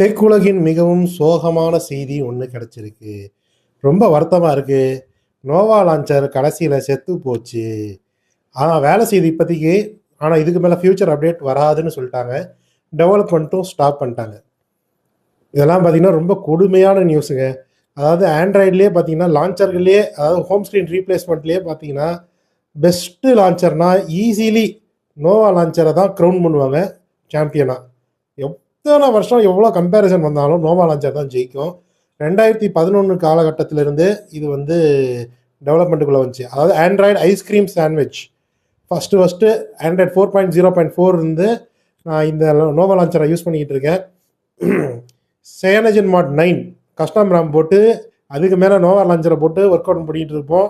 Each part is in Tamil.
டெக் உலகின் மிகவும் சோகமான செய்தி ஒன்று கிடச்சிருக்கு. ரொம்ப வருத்தமாக இருக்குது நோவா லான்ச்சர் கடைசியில் செத்து போச்சு. ஆனால் வேலை செய்யுது இப்போதைக்கு ஆனால் இதுக்கு மேலே ஃப்யூச்சர் அப்டேட் வராதுன்னு சொல்லிட்டாங்க. டெவலப்மெண்ட்டும் ஸ்டாப் பண்ணிட்டாங்க. இதெல்லாம் பார்த்திங்கன்னா ரொம்ப கொடுமையான நியூஸுங்க அதாவது ஆண்ட்ராய்ட்லேயே பார்த்தீங்கன்னா லான்ச்சர்கள்லேயே அதாவது ஹோம் ஸ்க்ரீன் ரீப்ளேஸ்மெண்ட்லேயே பார்த்தீங்கன்னா பெஸ்ட்டு லான்ச்சர்னால் ஈஸிலி நோவா லான்ச்சரை தான் க்ரௌண்ட் பண்ணுவாங்க சாம்பியனாக எத்தனை வருஷம் எவ்வளோ கம்பேரிசன் வந்தாலும் நோவா லான்ச்சர் தான் ஜெயிக்கும். ரெண்டாயிரத்தி பதினொன்று காலகட்டத்திலிருந்து இது வந்து டெவலப்மெண்ட்டுக்குள்ளே வந்துச்சு. அதாவது Android ice cream sandwich first first Android four point zero point four இருந்து நான் இந்த நோவா லான்ச்சரை யூஸ் பண்ணிக்கிட்டு இருக்கேன். Cyanogen mod nine custom ROM போட்டு அதுக்கு மேலே நோவா லான்ச்சரை போட்டு ஒர்க் அவுட் பண்ணிகிட்டு இருப்போம்.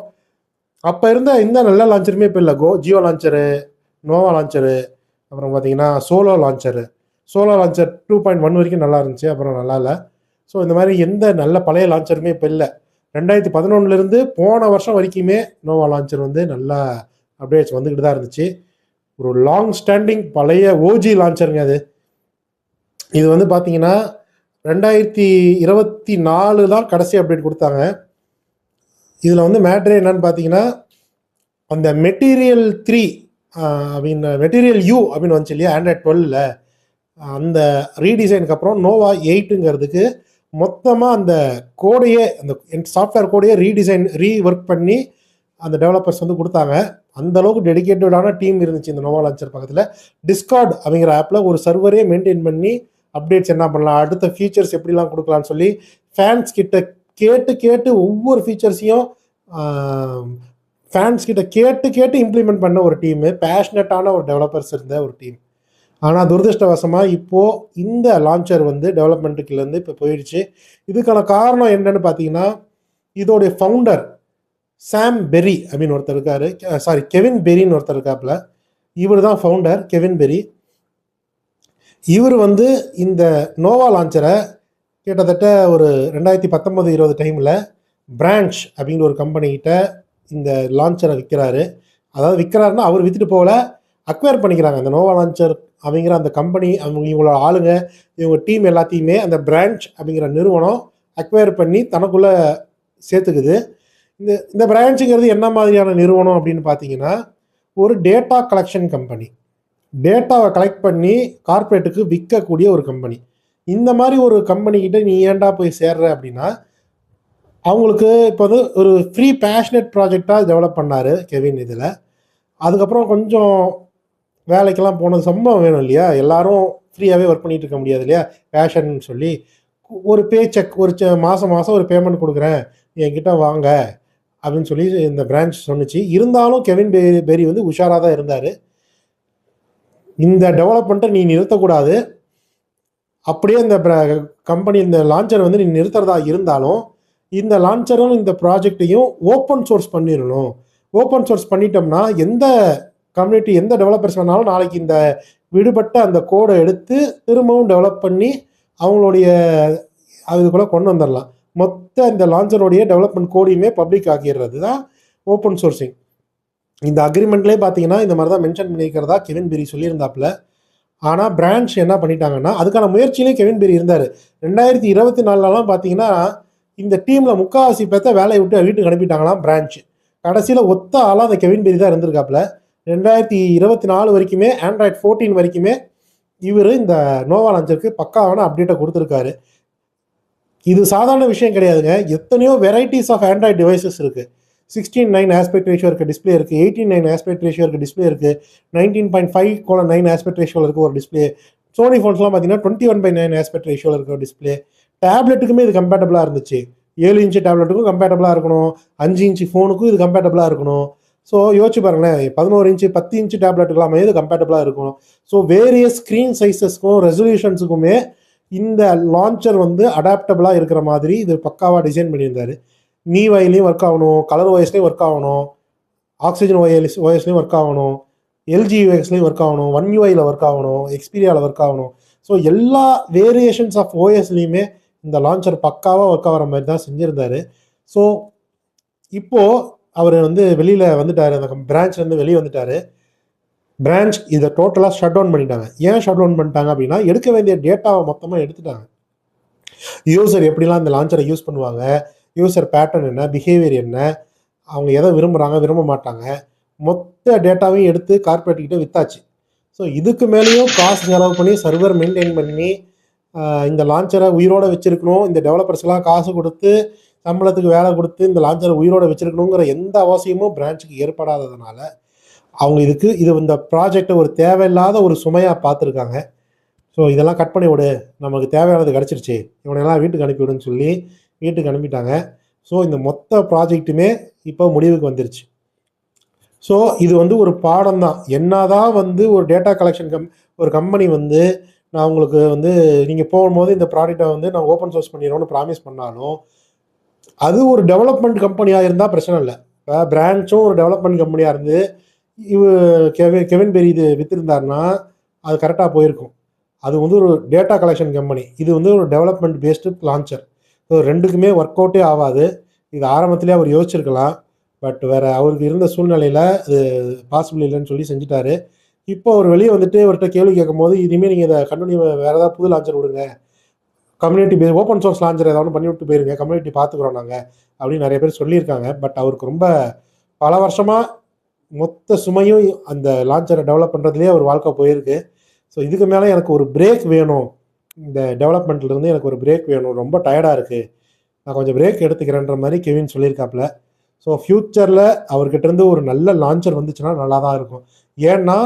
அப்போ இருந்த இந்த நல்ல லான்ச்சருமே இப்போ இல்லை கோ ஜியோ லான்ச்சரு நோவா லான்ச்சரு அப்புறம் பார்த்தீங்கன்னா Solo launcher Solo launcher two point one வரைக்கும் நல்லா இருந்துச்சு அப்புறம் நல்லா இல்லை. ஸோ இந்த மாதிரி எந்த நல்ல பழைய லான்ச்சருமே இப்போ இல்லை. ரெண்டாயிரத்தி பதினொன்னுலேருந்து போன வருஷம் வரைக்குமே நோவா லான்ச்சர் வந்து நல்லா அப்டேட்ஸ் வந்துக்கிட்டு தான் இருந்துச்சு. ஒரு லாங் ஸ்டாண்டிங் பழைய ஓஜி லான்ச்சருங்க அது. இது வந்து பார்த்தீங்கன்னா ரெண்டாயிரத்தி இருபத்தி நாலு தான் கடைசி அப்டேட் கொடுத்தாங்க. இதில் வந்து மேட்ரு என்னன்னு பார்த்தீங்கன்னா அந்த மெட்டீரியல் த்ரீ அப்படின்னு மெட்டீரியல் யூ அப்படின்னு வந்துச்சு இல்லையா? ஆண்ட்ராய்ட் டுவெல்ல அந்த ரீடிசைனுக்கு அப்புறம் நோவா எயிட்டுங்கிறதுக்கு மொத்தமாக அந்த கோடையே அந்த சாஃப்ட்வேர் கோடையே ரீடிசைன் ரீ ஒர்க் பண்ணி அந்த டெவலப்பர்ஸ் வந்து கொடுத்தாங்க. அந்த அளவுக்கு டெடிக்கேட்டடான டீம் இருந்துச்சு இந்த நோவா லான்ச்சர் பக்கத்தில். டிஸ்கார்ட் அப்படிங்கிற ஆப்பில் ஒரு சர்வரே மெயின்டைன் பண்ணி அப்டேட்ஸ் என்ன பண்ணலாம் அடுத்த ஃபீச்சர்ஸ் எப்படிலாம் கொடுக்கலாம்னு சொல்லி ஃபேன்ஸ் கிட்ட கேட்டு கேட்டு ஒவ்வொரு ஃபீச்சர்ஸையும் ஃபேன்ஸ் கிட்ட கேட்டு கேட்டு இம்ப்ளிமெண்ட் பண்ண ஒரு டீமு பேஷனட்டான ஒரு டெவலப்பர்ஸ் இருந்த ஒரு டீம் ஆனால் துரதிருஷ்டவசமாக இப்போது இந்த லான்ச்சர் வந்து டெவலப்மெண்ட்டுக்குலேருந்து இப்போ போயிடுச்சு. இதுக்கான காரணம் என்னன்னு பார்த்தீங்கன்னா இதோடைய ஃபவுண்டர் சாம் பெரி அப்படின்னு ஒருத்தர் இருக்காரு. சாரி கெவின் பெரின்னு ஒருத்தர் இருக்காப்புல. இவர் தான் ஃபவுண்டர் கெவின் பெரி இவர் வந்து இந்த நோவா லான்ச்சரை கிட்டத்தட்ட ஒரு ரெண்டாயிரத்தி பத்தொம்போது இருபது டைமில் பிரான்ச் அப்படிங்கிற ஒரு கம்பெனிகிட்ட இந்த லான்ச்சரை விற்கிறாரு அதாவது விற்கிறாருன்னா அவர் விற்றுட்டு போகல அக்வயர் பண்ணிக்கிறாங்க. அந்த நோவா லான்ச்சர் அப்படிங்கிற அந்த கம்பெனி அவங்க இவங்களோட ஆளுங்க இவங்க டீம் எல்லாத்தையுமே அந்த பிரான்ச் அப்படிங்கிற நிறுவனம் அக்வயர் பண்ணி தனக்குள்ளே சேர்த்துக்குது. இந்த இந்த பிரான்ச்சுங்கிறது என்ன மாதிரியான நிறுவனம் அப்படின்னு பார்த்தீங்கன்னா ஒரு டேட்டா கலெக்ஷன் கம்பெனி டேட்டாவை கலெக்ட் பண்ணி கார்ப்பரேட்டுக்கு விற்கக்கூடிய ஒரு கம்பெனி இந்த மாதிரி ஒரு கம்பெனிக்கிட்ட நீ ஏன்டா போய் சேர்ற அப்படின்னா அவங்களுக்கு இப்போ வந்து ஒரு ஃப்ரீ பேஷனட் ப்ராஜெக்டாக டெவலப் பண்ணார் கெவின் இதில். அதுக்கப்புறம் கொஞ்சம் வேலைக்கெல்லாம் போனது சம்பளம் வேணும் இல்லையா? எல்லாரும் ஃப்ரீயாகவே ஒர்க் பண்ணிட்டு இருக்க முடியாது இல்லையா? பேஷன் சொல்லி. ஒரு பே செக் ஒரு மாதம் மாதம் ஒரு பேமெண்ட் கொடுக்குறேன். என்கிட்ட வாங்க. அப்படின்னு சொல்லி இந்த பிரான்ச் சொன்னிச்சு. இருந்தாலும் கெவின் பெரி பெரி வந்து உஷாராக தான் இருந்தார். இந்த டெவலப்மெண்ட்டை நீ நிறுத்தக்கூடாது. அப்படியே இந்த கம்பெனி இந்த லான்ச்சர் வந்து நீ நிறுத்துறதா இருந்தாலும் இந்த லான்ச்சரும் இந்த ப்ராஜெக்டையும் ஓப்பன் சோர்ஸ் பண்ணிடணும். ஓப்பன் சோர்ஸ் பண்ணிட்டோம்னா எந்த கம்யூனிட்டி எந்த டெவலப்பர்ஸ் வேணாலும் நாளைக்கு இந்த விடுபட்ட அந்த கோடை எடுத்து திரும்பவும் டெவலப் பண்ணி அவங்களுடைய அதுக்குள்ளே கொண்டு வந்துடலாம். மொத்த இந்த லான்ச்சருடைய டெவலப்மெண்ட் கோடையுமே பப்ளிக் ஆக்கிடுறது தான் ஓப்பன் சோர்சிங் இந்த அக்ரிமெண்ட்லேயே பார்த்தீங்கன்னா இந்த மாதிரி தான் மென்ஷன் பண்ணியிருக்கிறதா கெவின் பெரி சொல்லியிருந்தாப்புல. ஆனால் பிரான்ச் என்ன பண்ணிட்டாங்கன்னா அதுக்கான முயற்சியிலே கெவின் பெரி இருந்தார். ரெண்டாயிரத்தி இருபத்தி நாலுலலாம் பார்த்தீங்கன்னா இந்த டீமில் முக்காவாசி பேர்த்த வேலையை விட்டு வீட்டுக்கு அனுப்பிட்டாங்களாம் பிரான்ச் கடைசியில் ஒத்த ஆளாக அந்த கெவின் பெரி தான் இருந்திருக்காப்புல. ரெண்டாயிரத்தி இருபத்தி நாலு வரைக்குமே ஆண்ட்ராய்ட் ஃபோர்டீன் வரைக்குமே இவர் இந்த நோவா லான்ச்சருக்கு பக்காவான அப்டேட்டை கொடுத்துருக்காரு. இது சாதாரண விஷயம் கிடையாதுங்க. எத்தனையோ வெரைட்டிஸ் ஆஃப் ஆண்ட்ராய்ட் டிவைசஸ் இருக்குது சிக்ஸ்டீன் நைன் ஆஸ்பெக்ட் ரேஷியோ இருக்க டிஸ்பிளே இருக்குது எயிட்டீன் நைன் ஆஸ்பெக்ட் ரேஷியோ இருக்க டிஸ்பிளே இருக்குது நைன்டீன் பாயிண்ட் ஃபைவ் கோல நைன் ஆஸ்பெக்ட் ரேஷியோவில் இருக்க ஒரு டிஸ்பிளே சோனி ஃபோன்ஸ்லாம் பார்த்தீங்கன்னா twenty one by nine aspect ரேஷியோவில் இருக்க டிஸ்பிளே டேப்லெட்டுக்குமே இது கம்பேட்டபிளாக இருந்துச்சு. ஏழு இன்ச்சு டேப்லெட்டுக்கும் கம்பேட்டபிளாக இருக்கணும். அஞ்சு இன்ச்சு ஃபோனுக்கும் இது கம்பேட்டபிளாக இருக்கணும். ஸோ யோசிச்சு பாருங்களேன் பதினோரு இன்ச்சு பத்து இன்ச்சு டேப்லெட்டுக்கெல்லாமே இது கம்பேட்டபிளாக இருக்கணும் ஸோ வேரியஸ் ஸ்க்ரீன் சைஸஸ்க்கும் ரெசல்யூஷன்ஸுக்குமே இந்த லான்ச்சர் வந்து அடாப்டபிளாக இருக்கிற மாதிரி இது பக்காவாக டிசைன் பண்ணியிருந்தாரு. மீ வயலையும் ஒர்க் ஆகணும் கலர் ஓஎஸ்லேயும் ஒர்க் ஆகணும் ஆக்சிஜன் ஓஎஸ் ஓஎஸ்லேயும் ஒர்க் ஆகணும் எல்ஜி யூஎக்ஸ்லேயும் ஒர்க் ஆகணும் ஒன் யூஐயில் ஒர்க் ஆகணும் எக்ஸ்பீரியாவில் ஒர்க் ஆகணும். ஸோ எல்லா வேரியேஷன்ஸ் ஆஃப் ஓஎஸ்லேயுமே இந்த லான்ச்சர் பக்காவாக ஒர்க் ஆகிற மாதிரி தான் செஞ்சுருந்தாரு. ஸோ இப்போது அவர் வந்து வெளியில் வந்துட்டார் அந்த பிரான்ச்லேருந்து வெளியே வந்துட்டார். பிரான்ச் இதை டோட்டலாக ஷட் டவுன் பண்ணிட்டாங்க. ஏன் ஷட் டவுன் பண்ணிட்டாங்க அப்படின்னா எடுக்க வேண்டிய டேட்டாவை மொத்தமாக எடுத்துட்டாங்க. யூசர் எப்படிலாம் இந்த லான்ச்சரை யூஸ் பண்ணுவாங்க? யூசர் பேட்டர்ன் என்ன? பிஹேவியர் என்ன? அவங்க எதை விரும்புகிறாங்க விரும்ப மாட்டாங்க? மொத்த டேட்டாவையும் எடுத்து கார்பரேட்டுக்கிட்ட வித்தாச்சு. ஸோ இதுக்கு மேலேயும் காசு செலவு பண்ணி சர்வர் மெயின்டைன் பண்ணி இந்த லான்ச்சரை உயிரோடு வச்சுருக்கணும். இந்த டெவலப்பர்ஸ்லாம் காசு கொடுத்து சம்பளத்துக்கு வேலை கொடுத்து இந்த லாஞ்சரை உயிரோடு வச்சுருக்கணுங்கிற எந்த அவசியமும் பிரான்ச்சுக்கு ஏற்படாததுனால அவங்க இதுக்கு இது இந்த ப்ராஜெக்டை ஒரு தேவையில்லாத ஒரு சுமையாக பார்த்துருக்காங்க. ஸோ இதெல்லாம் கட் பண்ணி விடு. நமக்கு தேவையானது கிடச்சிருச்சு. இவனையெல்லாம் வீட்டுக்கு அனுப்பிவிடுன்னு சொல்லி வீட்டுக்கு அனுப்பிட்டாங்க. ஸோ இந்த மொத்த ப்ராஜெக்ட்டுமே இப்போ முடிவுக்கு வந்துருச்சு. ஸோ இது வந்து ஒரு பாடம் தான். என்னதான் வந்து ஒரு டேட்டா கலெக்ஷன் கம் ஒரு கம்பெனி வந்து நான் உங்களுக்கு வந்து நீங்கள் போகும்போது இந்த ப்ராடக்ட்டை வந்து நான் ஓப்பன் சோர்ஸ் பண்ணிடுறோன்னு ப்ராமிஸ் பண்ணாலும் அது ஒரு டெவலப்மெண்ட் கம்பெனியாக இருந்தால் பிரச்சனை இல்லை. இப்போ பிரான்ச்சும் ஒரு டெவலப்மெண்ட் கம்பெனியாக இருந்து இவ கெவின் கெவின் பெரி இது விற்றுருந்தாருன்னா அது கரெக்டாக போயிருக்கும். அது வந்து ஒரு டேட்டா கலெக்ஷன் கம்பெனி இது வந்து ஒரு டெவலப்மெண்ட் பேஸ்டு லான்ச்சர் ஸோ ரெண்டுக்குமே ஒர்க் அவுட்டே ஆகாது. இது ஆரம்பத்திலே அவர் யோசிச்சிருக்கலாம். பட் வேற அவருக்கு இருந்த சூழ்நிலையில் அது பாசிபிள் இல்லைன்னு சொல்லி செஞ்சுட்டாரு. இப்போ அவர் வெளியே வந்துட்டு அவர்கிட்ட கேள்வி கேட்கும்போது இனிமேல் நீங்கள் இதை கண்டினியூ வேறு ஏதாவது புது லான்ச்சர் விடுங்க community base open source launcher ஏதாவது பண்ணி விட்டு போயிருங்க. கம்யூனிட்டி பார்த்துக்குறோம் நாங்கள் அப்படின்னு நிறைய பேர் சொல்லியிருக்காங்க. பட் அவருக்கு ரொம்ப பல வருஷமாக மொத்த சுமையும் அந்த லான்ச்சரை டெவலப் பண்ணுறதுலேயே அவர் வாழ்க்கை போயிருக்கு. ஸோ இதுக்கு மேலே எனக்கு ஒரு பிரேக் வேணும். இந்த டெவலப்மெண்ட்லேருந்து எனக்கு ஒரு பிரேக் வேணும். ரொம்ப டயர்டாக இருக்குது நான் கொஞ்சம் பிரேக் எடுத்துக்கிறேன்ற மாதிரி கெவின் சொல்லியிருக்காப்புல. ஸோ ஃப்யூச்சரில் அவர்கிட்டருந்து ஒரு நல்ல லான்ச்சர் வந்துச்சுன்னா நல்லா தான் இருக்கும். ஏன்னா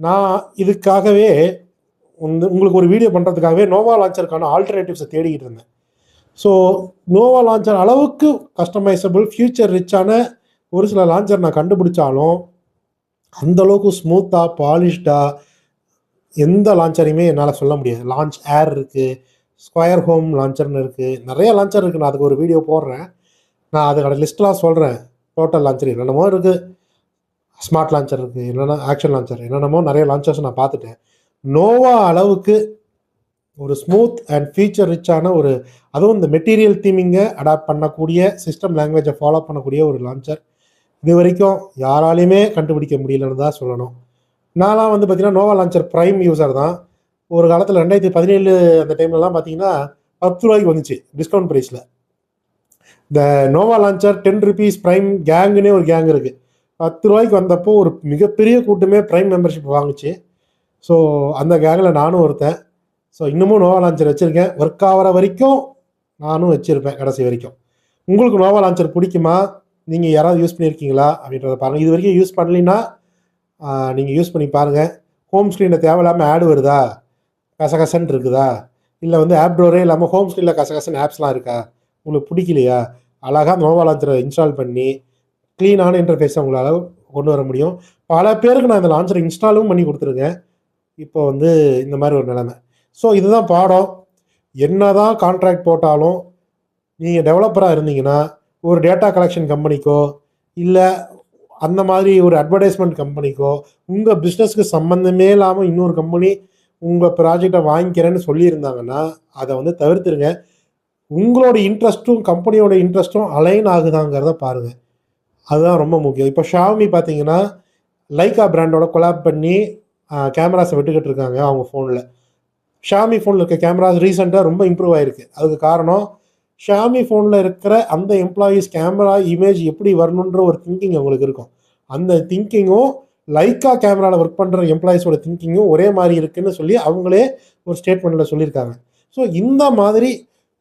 நான் இதுக்காகவே உங்களுக்கு ஒரு வீடியோ பண்ணுறதுக்காகவே நோவா லான்ச்சருக்கான ஆல்டர்னேட்டிவ்ஸை தேடிக்கிட்டு இருந்தேன். ஸோ நோவா லான்ச்சர் அளவுக்கு கஸ்டமைசபிள் ஃபியூச்சர் ரிச்சான ஒரு சில லான்ச்சர் நான் கண்டுபிடிச்சாலும் அந்தளவுக்கு ஸ்மூத்தாக பாலிஷ்டாக எந்த லான்ச்சரையுமே என்னால் சொல்ல முடியாது. லான்ச் ஏர் இருக்குது ஸ்கொயர் ஹோம் லான்ச்சர்னு இருக்குது நிறைய லான்ச்சர் இருக்குது நான் அதுக்கு ஒரு வீடியோ போடுறேன். நான் அதுக்கான லிஸ்ட்லாம் சொல்கிறேன் டோட்டல் லான்ச்சர் என்னென்னமோ இருக்குது ஸ்மார்ட் லான்ச்சர் இருக்குது என்னென்ன ஆக்ஷன் லான்ச்சர் என்னென்னமோ நிறைய லான்ச்சர்ஸ் நான் பார்த்துட்டேன். நோவா அளவுக்கு ஒரு ஸ்மூத் அண்ட் ஃபீச்சர் ரிச்சான ஒரு அதுவும் இந்த மெட்டீரியல் தீமிங்கை அடாப்ட் பண்ணக்கூடிய சிஸ்டம் லாங்குவேஜை ஃபாலோ பண்ணக்கூடிய ஒரு லான்ச்சர் இது வரைக்கும் யாராலையுமே கண்டுபிடிக்க முடியலன்னு தான் சொல்லணும். நான்லாம் வந்து பார்த்திங்கன்னா நோவா லான்ச்சர் ப்ரைம் யூசர் தான். ஒரு காலத்தில் ரெண்டாயிரத்தி பதினேழு அந்த டைம்லலாம் பார்த்தீங்கன்னா பத்து ரூபாய்க்கு வந்துச்சு டிஸ்கவுண்ட் ப்ரைஸில் இந்த Nova launcher ten rupees prime கேங்குன்னே ஒரு கேங் இருக்குது பத்து ரூபாய்க்கு வந்தப்போ ஒரு மிகப்பெரிய கூட்டமே ப்ரைம் மெம்பர்ஷிப் வாங்குச்சு. ஸோ அந்த கேங்கில் நானும் ஒருத்தன். ஸோ இன்னமும் நோவா லான்ச்சர் வச்சுருக்கேன். ஒர்க் ஆகிற வரைக்கும் நானும் வச்சுருப்பேன் கடைசி வரைக்கும். உங்களுக்கு நோவா லான்ச்சர் பிடிக்குமா? நீங்கள் யாராவது யூஸ் பண்ணியிருக்கீங்களா அப்படின்றத பாருங்கள் இது வரைக்கும் யூஸ் பண்ணலைன்னா நீங்கள் யூஸ் பண்ணி பாருங்கள் ஹோம் ஸ்க்ரீனில் தேவையில்லாமல் ஆடு வருதா? கசகசன் இருக்குதா? இல்லை வந்து ஆப் டோரே இல்லாமல் ஹோம் ஸ்க்ரீனில் கசகசன் ஆப்ஸ்லாம் இருக்கா? உங்களுக்கு பிடிக்கலையா? அழகாக நோவா லான்ச்சரை இன்ஸ்டால் பண்ணி க்ளீனான இன்டர்ஃபேஸை உங்களால் கொண்டு வர முடியும். பல பேருக்கு நான் இந்த லான்ச்சரை இன்ஸ்டாலும் பண்ணி கொடுத்துருக்கேன். இப்போ வந்து இந்த மாதிரி ஒரு நிலைமை. ஸோ இதுதான் பாடம். என்னதான் கான்ட்ராக்ட் போட்டாலும் நீங்கள் டெவலப்பராக இருந்தீங்கன்னா ஒரு டேட்டா கலெக்ஷன் கம்பெனிக்கோ இல்லை அந்த மாதிரி ஒரு அட்வர்டைஸ்மெண்ட் கம்பெனிக்கோ உங்கள் பிஸ்னஸ்க்கு சம்மந்தமே இல்லாமல் இன்னொரு கம்பெனி உங்கள் ப்ராஜெக்டை வாங்கிக்கிறேன்னு சொல்லியிருந்தாங்கன்னா அதை வந்து தவிர்த்துருங்க. உங்களோட இன்ட்ரெஸ்ட்டும் கம்பெனியோட இன்ட்ரெஸ்ட்டும் அலைன் ஆகுதாங்கிறத பாருங்கள் அதுதான் ரொம்ப முக்கியம். இப்போ ஷாமி பார்த்தீங்கன்னா லைக்கா பிராண்டோட கொலாப் பண்ணி கேமராஸை விட்டுக்கிட்டு இருக்காங்க அவங்க ஃபோனில் ஷாமி ஃபோனில் இருக்க கேமராஸ் ரீசெண்டாக ரொம்ப இம்ப்ரூவ் ஆயிருக்கு. அதுக்கு காரணம் ஷாமி ஃபோனில் இருக்கிற அந்த எம்ப்ளாயீஸ் கேமரா இமேஜ் எப்படி வரணுன்ற ஒரு திங்கிங் அவங்களுக்கு இருக்கும். அந்த திங்கிங்கும் லைக்கா கேமராவில் ஒர்க் பண்ணுற எம்ப்ளாயீஸோட திங்கிங்கும் ஒரே மாதிரி இருக்குன்னு சொல்லி அவங்களே ஒரு ஸ்டேட்மெண்ட்டில் சொல்லியிருக்காங்க. ஸோ இந்த மாதிரி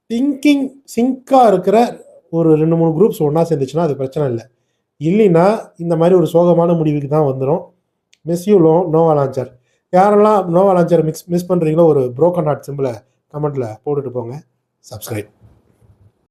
திங்கிங் சிங்காக இருக்கிற ஒரு ரெண்டு மூணு குரூப்ஸ் ஒன்றா சேர்ந்துச்சுன்னா அது பிரச்சனை இல்லை. இல்லைன்னா இந்த மாதிரி ஒரு சோகமான முடிவுக்கு தான் வந்துடும் மிஸ் யூ லோ நோவா லான்ச்சர் யாரெல்லாம் நோவா லான்ச்சர் மிக்ஸ் மிஸ் பண்ணுறீங்களோ ஒரு ப்ரோக்கன் ஹார்ட் சிம்பிளை கமெண்ட்டில் போட்டுட்டு போங்க. சப்ஸ்கிரைப்